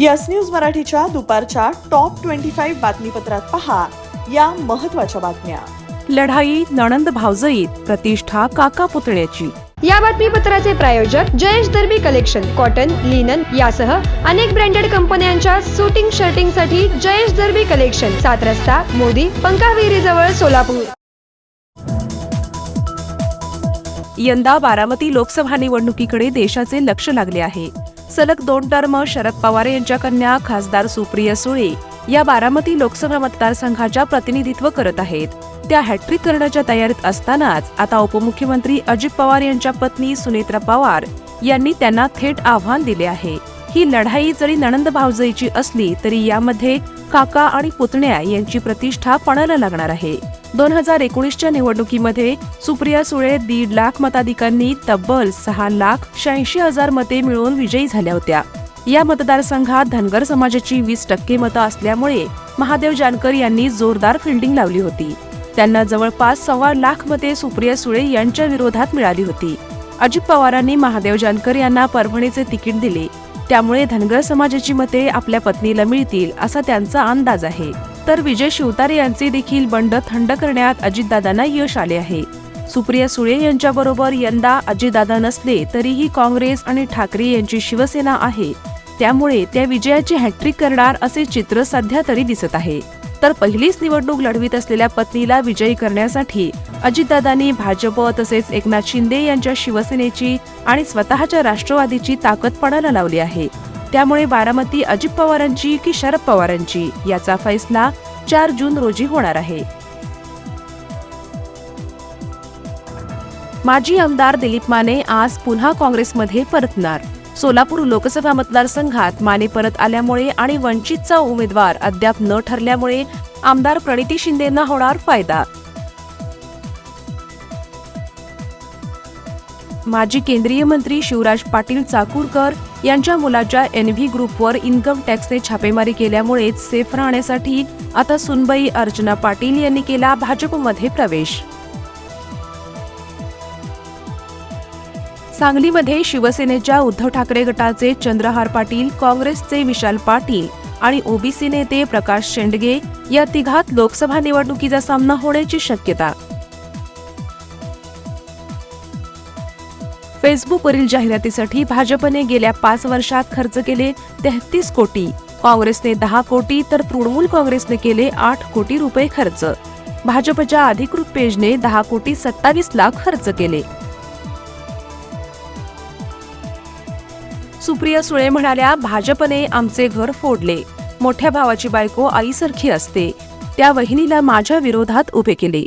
Yes news मराठीच्या दुपारच्या top twenty five बातमीपत्रात पहा या महत्त्वाच्या बातम्या. लढाई नणंद भावजईत प्रतिष्ठा काका पुतण्याची या बातमीपत्राचे प्रायोजक Jayesh Darbi collection cotton linen यासह अनेक ब्रँडेड कंपन्यांच्या सुटिंग शर्टिंगसाठी जयेश दर्बी कलेक्शन सात रस्ता मोदी पंकाविहिरी जवळ सोलापूर. यंदा बारामती लोकसभा निवडणुकीकडे देशाचे लक्ष लागले आहे. सलग दोन टर्म शरद पवार यांच्या कन्या खासदार सुप्रिया सुळे या बारामती लोकसभा मतदारसंघाच्या प्रतिनिधित्व करत आहेत. त्या हॅट्रिक करण्याच्या तयारीत असतानाच आता उपमुख्यमंत्री अजित पवार यांच्या पत्नी सुनेत्रा पवार यांनी त्यांना थेट आव्हान दिले आहे. ही लढाई जरी नणंद भावजईची असली तरी यामध्ये काका आणि पुतण्या यांची प्रतिष्ठा पणाला लागणार आहे. दोन हजार एकोणीसच्या निवडणुकीमध्ये सुप्रिया सुळे दीड लाख मताधिकांनी तब्बल सहा लाख शहाऐंशी हजार मते मिळवून विजयी झाल्या होत्या. या मतदारसंघात धनगर समाजाची वीस टक्के मतं असल्यामुळे महादेव जानकर यांनी जोरदार फिल्डिंग लावली होती. त्यांना जवळपास सव्वा लाख मते सुप्रिया सुळे यांच्या विरोधात मिळाली होती. अजित पवारांनी महादेव जानकर यांना परभणीचे तिकीट दिले. त्यामुळे धनगर समाजाची मते आपल्या पत्नीला मिळतील असा त्यांचा अंदाज आहे. तर विजय शिवतारे यांचे देखील बंड थंड करण्यात अजितदादांना यश आले आहे. सुप्रिया सुळे यांच्याबरोबर यंदा अजितदादा नसले तरीही काँग्रेस आणि ठाकरे यांची शिवसेना आहे. त्यामुळे त्या विजयाची हॅट्रिक करणार असे चित्र सध्या तरी दिसत आहे. तर पहिलीच निवडणूक लढवित असलेल्या पत्नीला विजयी करण्यासाठी अजितदादांनी भाजप तसेच एकनाथ शिंदे यांच्या शिवसेनेची आणि स्वतःच्या राष्ट्रवादीची ताकद पणाला लावली आहे. त्यामुळे बारामती अजित पवारांची की शरद पवारांची याचा फैसला चार जून रोजी होणार आहे. माजी आमदार दिलीप माने आज पुन्हा काँग्रेसमध्ये परतणार. सोलापूर लोकसभा मतदारसंघात माने परत आल्यामुळे आणि वंचितचा उमेदवार अद्याप न ठरल्यामुळे आमदार प्रणिती शिंदेना होणार फायदा. माजी केंद्रीय मंत्री शिवराज पाटील चाकूरकर यांच्या मुलाच्या एनव्ही ग्रुपवर इन्कम टॅक्सने छापेमारी केल्यामुळेच सेफ राहण्यासाठी आता सुनबाई अर्चना पाटील यांनी केला भाजपमध्ये प्रवेश. सांगलीमध्ये शिवसेनेच्या उद्धव ठाकरे गटाचे चंद्रहार पाटील काँग्रेसचे विशाल पाटील आणि ओबीसी नेते प्रकाश शेंडगे या तिघात लोकसभा निवडणुकीचा सामना होण्याची शक्यता फेसबुकवरील जाहिरातीसाठी भाजपने गेल्या पाच वर्षात खर्च केले तेहतीस कोटी. काँग्रेसने दहा कोटी तर तृणमूल काँग्रेसने केले आठ कोटी रुपये खर्च. भाजपच्या अधिकृत पेजने दहा कोटी सत्तावीस लाख खर्च केले. सुप्रिया सुळे म्हणाल्या भाजपने आमचे घर फोडले. मोठ्या भावाची बायको आईसारखी असते. त्या वहिनीला माझ्या विरोधात उभे केले.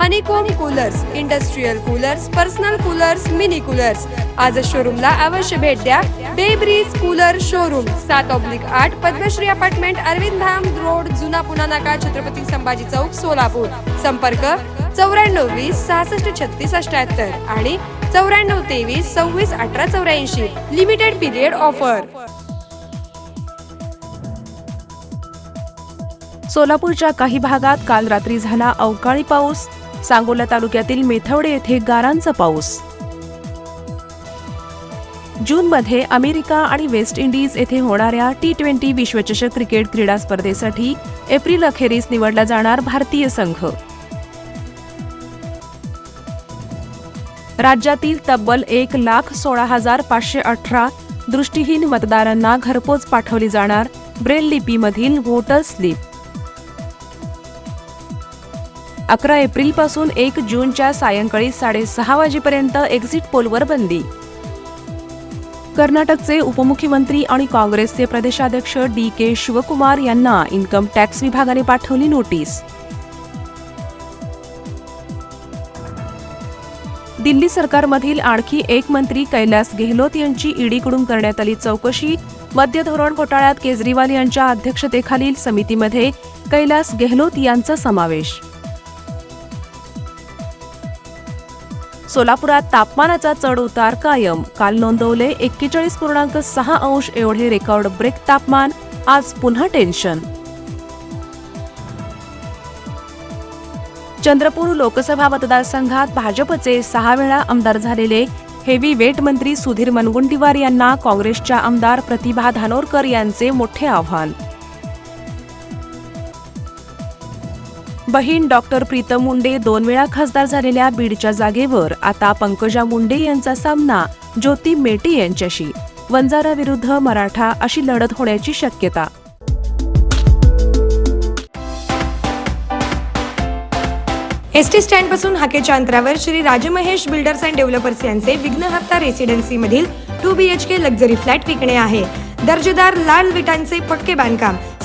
honeycomb coolers industrial coolers personal coolers mini coolers आज शोरूमला अवश्य भेट द्या. बेब्रीज कूलर शोरूम सात ऑब्लिक आठ पद्मश्री अपार्टमेंट अरविंद धाम रोड जुना पुना नाका छत्रपती संभाजी चौक सोलापूर. संपर्क चौऱ्याण्णव वीस सहासष्ट छत्तीस अठ्याहत्तर आणि चौऱ्याण्णव तेवीस सव्वीस अठरा चौऱ्याऐंशी. लिमिटेड पिरियड ऑफर सोलापूरच्या काही भागात काल रात्री झाला अवकाळी पाऊस. सांगोला तालुक्यातील मेथवडे येथे गारांचा पाऊस. जूनमध्ये अमेरिका आणि वेस्ट इंडिज येथे होणाऱ्या टी ट्वेंटी विश्वचषक क्रिकेट क्रीडा स्पर्धेसाठी एप्रिल अखेरीस निवडला जाणार भारतीय संघ. राज्यातील तब्बल एक लाख सोळा हजार पाचशे अठरा दृष्टीहीन मतदारांना घरपोच पाठवली जाणार ब्रेल लिपीमधील व्होटर स्लिप. अकरा एप्रिलपासून एक जूनच्या सायंकाळी साडेसहा वाजेपर्यंत एक्झिट पोलवर बंदी. कर्नाटकचे उपमुख्यमंत्री आणि काँग्रेसचे प्रदेशाध्यक्ष डी के शिवकुमार यांना इन्कम टॅक्स विभागाने पाठवली नोटीस. दिल्ली सरकारमधील आणखी एक मंत्री कैलास गेहलोत यांची ईडीकडून करण्यात आली चौकशी. मद्य धोरण घोटाळ्यात केजरीवाल यांच्या अध्यक्षतेखालील समितीमध्ये कैलास गेहलोत यांचा समावेश. सोलापुरात तापमानाचा चढ उतार कायम. काल नोंदवले एक्केचाळीस पूर्णांक सहा अंश एवढे रेकॉर्ड ब्रेक तापमान. आज पुन्हा टेन्शन. चंद्रपूर लोकसभा मतदारसंघात भाजपचे सहा वेळा आमदार झालेले हेवी वेट मंत्री सुधीर मनगुंडीवार यांना काँग्रेसच्या आमदार प्रतिभा धानोरकर यांचे मोठे आव्हान. बहीण डॉक्टर प्रीतम मुंडे दोन वेळा खासदार झालेल्या बीडच्या जागेवर आता पंकजा मुंडे यांचा सामना ज्योती मेटे यांच्याशी. वंजारा विरुद्ध मराठा अशी लढत होण्याची शक्यता. एस टी स्टँडपासून हाकेच्या अंतरावर Shri Rajmahesh builders and developers यांचे विघ्नहर्ता रेसिडेन्सी मधील two B H K luxury flat विकणे आहे. दर्जेदार लाल विटांचे पक्के बांधकाम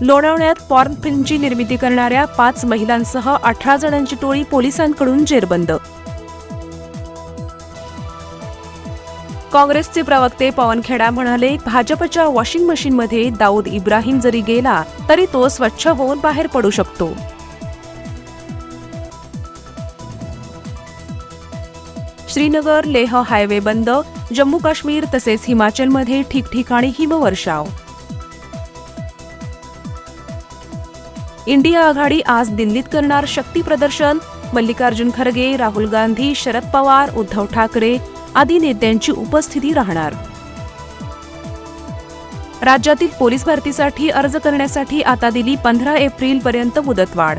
लोणावळ्यात पॉर्न फिल्मची निर्मिती करणाऱ्या पाच महिलांसह अठरा जणांची टोळी पोलिसांकडून जेरबंद. काँग्रेसचे प्रवक्ते पवन खेडा म्हणाले भाजपच्या वॉशिंग मशीनमध्ये दाऊद इब्राहिम जरी गेला तरी तो स्वच्छ होऊन बाहेर पडू शकतो. श्रीनगर लेह हायवे बंद जम्मू काश्मीर तसेच हिमाचलमध्ये ठिकठिकाणी हिमवर्षाव. इंडिया आघाडी आज दिल्लीत करणार शक्ती प्रदर्शन. मल्लिकार्जुन खरगे राहुल गांधी शरद पवार उद्धव ठाकरे आदी नेत्यांची उपस्थिती राहणार. राज्यातील पोलीस भरतीसाठी अर्ज करण्यासाठी आता दिली पंधरा एप्रिल पर्यंत मुदतवाढ.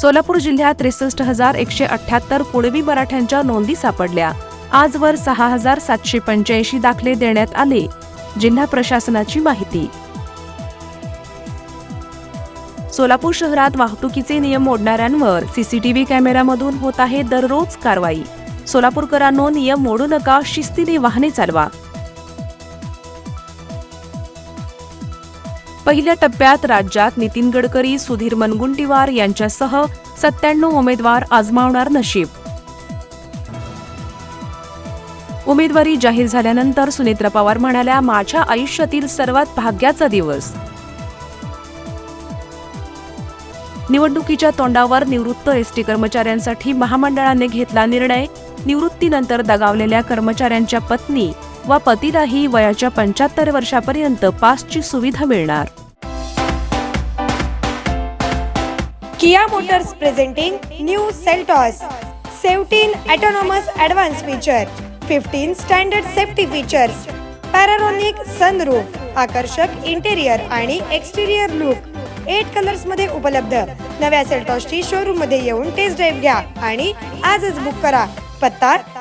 सोलापूर जिल्ह्यात त्रेसष्ट हजार एकशे अठ्याहत्तर कुणबी मराठ्यांच्या नोंदी सापडल्या. आजवर सहा हजार सातशे पंच्याऐंशी दाखले देण्यात आले. जिल्हा प्रशासनाची माहिती. सोलापूर शहरात वाहतुकीचे नियम मोडणाऱ्यांवर सीसीटीव्ही कॅमेऱ्यामधून होत आहे दररोज कारवाई. सोलापूरकरांनो नियम मोडू नका शिस्तीने वाहने चालवा. पहिल्या टप्प्यात राज्यात नितीन गडकरी सुधीर मनगुंटीवार यांच्यासह सत्त्याण्णव उमेदवार आजमावणार नशीब. उमेदवारी जाहीर झाल्यानंतर सुनेत्रा पवार म्हणाल्या माझ्या आयुष्यातील सर्वात भाग्याचा दिवस. निवडणुकीच्या तोंडावर निवृत्त एसटी कर्मचाऱ्यांसाठी महामंडळाने घेतला निर्णय. निवृत्तीनंतर दगावलेल्या कर्मचाऱ्यांच्या पत्नी व पतीलाही वयाच्या पंच्याहत्तर वर्षापर्यंत पासची सुविधा मिळणार. Kia Motors presenting new Seltos seventeen autonomous advance feature fifteen standard safety features panoramic sunroof आकर्षक इंटेरियर आणि एक्सटेरियर लुक एट कलर्समध्ये उपलब्ध. नव्या सेल्टॉसची शोरूममध्ये येऊन टेस्ट ड्राईव्ह घ्या आणि आजच बुक करा. पत्ता